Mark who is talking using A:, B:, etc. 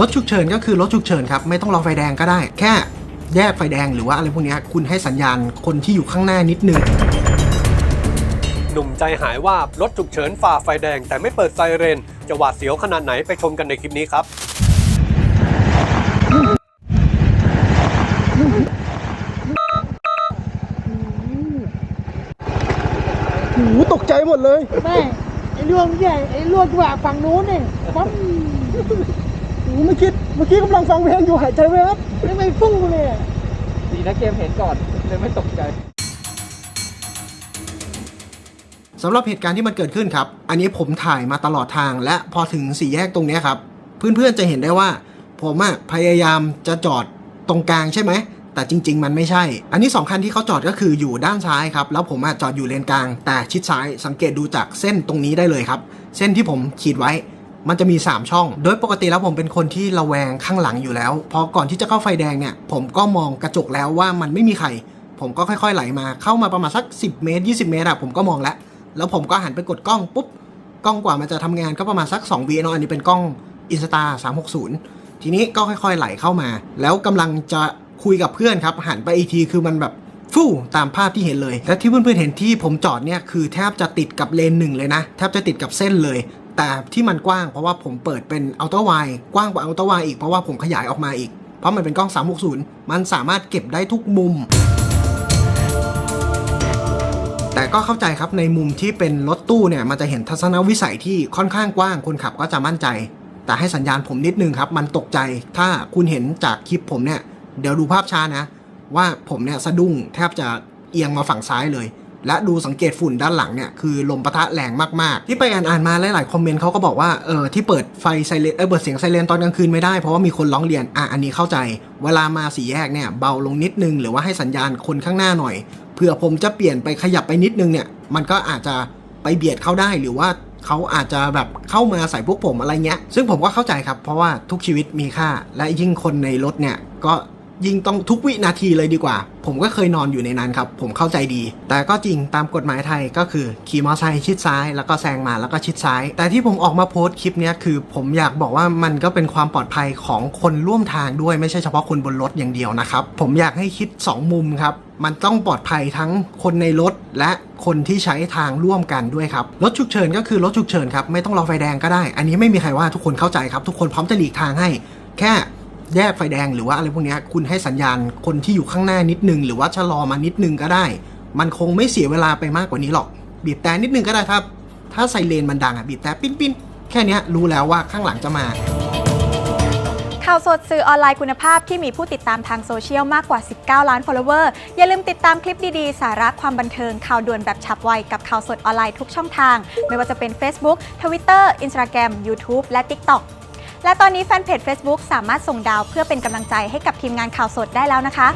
A: รถฉุกเฉินก็คือรถฉุกเฉินครับไม่ต้องรอไฟแดงก็ได้ แค่แยกไฟแดงหรือว่าอะไรพวกเนี้ยคุณให้สัญญาณคนที่อยู่ข้างหน้านิดนึง
B: หนุ่มใจหายว่า รถฉุกเฉินฝ่าไฟแดง แต่ไม่เปิดไซเรน จะหวาดเสียวขนาดไหนไปชมกันในคลิปนี้ครับ
C: หูตกใจหมดเลย
D: แม่ ไอ้ลวงใหญ่ไอ้ลวงกว่าฝั่งนู้นเนี่ยปั๊ม
C: หูไม่คิดเมื่อกี้กำลังฟังเพลงอยู่หายใจแวบ
D: ไม่ไม่ฟุ้งเลยอะ
E: ดีนะเกมเห็นก่อนเลยไม่ตกใจ
A: สำหรับเหตุการณ์ที่มันเกิดขึ้นครับ อันนี้ผมถ่ายมาตลอดทาง และพอถึงสี่แยกตรงเนี้ยครับ เพื่อนๆจะเห็นได้ว่า ผมอะพยายามจะจอดตรงกลางใช่ไหม แต่จริง ๆ มันไม่ใช่ อันนี้สองคันที่เขาจอดก็คืออยู่ด้านซ้ายครับ แล้วผมอะจอดอยู่เลนกลาง แต่ชิดซ้ายสังเกตดูจากเส้นตรงนี้ได้เลยครับ เส้นที่ผมขีดไว้ มันจะมี 3 ช่อง โดยปกติแล้วผมเป็นคนที่ระแวงข้างหลังอยู่แล้ว พอก่อนที่จะเข้าไฟแดงเนี่ย ผมก็มองกระจกแล้วว่ามันไม่มีใคร ผมก็ค่อยๆไหลมา เข้ามาประมาณสัก 10 เมตร 20 เมตรอะผมก็มองแล้ว แล้วผมก็หันไปกดกล้องปุ๊บ กล้องกว่ามันจะทำงานก็ประมาณสัก2วิเนาะ อันนี้เป็นกล้อง Insta 360 ทีนี้ก็ค่อยๆไหลเข้ามา แล้วกำลังจะคุยกับเพื่อนครับ หันไปอีกทีคือมันแบบฟู่ตามภาพที่เห็นเลย และที่เพื่อนๆเห็นที่ผมจอดเนี่ยคือแทบจะติดกับเลนหนึ่งเลยนะ แทบจะติดกับเส้นเลย แต่ที่มันกว้างเพราะว่าผมเปิดเป็นอัลตร้าไวกว้างกว่าอัลตร้าไวอีกเพราะว่าผมขยายออกมาอีก เพราะมันเป็นกล้อง 360 มันสามารถเก็บได้ทุกมุม แต่ก็เข้าใจครับในมุมที่เป็นรถตู้เนี่ยมันจะเห็นทัศนวิสัยที่ค่อนข้างกว้างคนขับก็จะมั่นใจ แต่ให้สัญญาณผมนิดนึงครับ มันตกใจถ้าคุณเห็นจากคลิปผมเนี่ยเดี๋ยวดูภาพช้านะ ว่าผมเนี่ยสะดุ้งแทบจะเอียงมาฝั่งซ้ายเลย และดูสังเกตฝุ่นด้านหลังเนี่ยคือลมปะทะแรงมากๆ ที่ไปอ่านอ่านๆมาหลายๆคอมเมนต์เขาก็บอกว่าเออที่เปิดไฟไซเรนเออเปิดเสียงไซเรนตอนกลางคืนไม่ได้เพราะว่ามีคนร้องเรียนอะอันนี้เข้าใจ เวลามาสี่แยกเนี่ยเบาลงนิดนึงหรือว่าให้สัญญาณคนข้างหน้าหน่อยเผื่อผมจะเปลี่ยนไปขยับไปนิดนึงเนี่ยมันก็อาจจะไปเบียดเข้าได้หรือว่าเขาอาจจะแบบเข้ามาใส่พวกผมอะไรเงี้ย ซึ่งผมก็เข้าใจครับ เพราะว่าทุกชีวิตมีค่า และยิ่งคนในรถเนี่ยก็ ยิ่งต้องทุกวินาทีเลยดีกว่า ผมก็เคยนอนอยู่ในนั้นครับ ผมเข้าใจดี แต่ก็จริงตามกฎหมายไทยก็คือขี่มอเตอร์ไซค์ชิดซ้าย แล้วก็แซงมาแล้วก็ชิดซ้าย แต่ที่ผมออกมาโพสต์คลิปนี้คือ ผมอยากบอกว่ามันก็เป็นความปลอดภัยของคนร่วมทางด้วยไม่ใช่เฉพาะคนบนรถอย่างเดียวนะครับผมอยากให้คิด 2 มุมครับมันต้องปลอดภัยทั้งคนในรถและคนที่ใช้ทางร่วมกันด้วยครับ รถฉุกเฉินก็คือรถฉุกเฉินครับไม่ต้องรอไฟแดงก็ได้ อันนี้ไม่มีใครว่าทุกคนเข้าใจครับ ทุกคนพร้อมจะหลีกทางให้ แค่ แยกไฟแดงหรือว่าอะไรพวกนี้คุณให้สัญญาณคนที่อยู่ข้างหน้านิดนึง หรือว่าชะลอมานิดนึงก็ได้ มันคงไม่เสียเวลาไปมากกว่านี้หรอก บีบแต่นิดนึงก็ได้ครับ ถ้าไซเรนมันดังอะบีบแต่ปิ้นปิ้นแค่นี้รู้แล้วว่าข้างหลังจะมา
F: ข่าวสดสื่อออนไลน์คุณภาพที่มีผู้ติดตามทางโซเชียลมากกว่า 19 ล้าน follower อย่าลืมติดตามคลิปดีๆ สาระความบันเทิงข่าวด่วนแบบฉับไวกับข่าวสดออนไลน์ทุกช่องทาง ไม่ว่าจะเป็น Facebook Twitter Instagram YouTube และ TikTok และตอนนี้แฟนเพจ Facebook สามารถส่งดาวเพื่อเป็นกำลังใจให้กับทีมงานข่าวสดได้แล้วนะคะ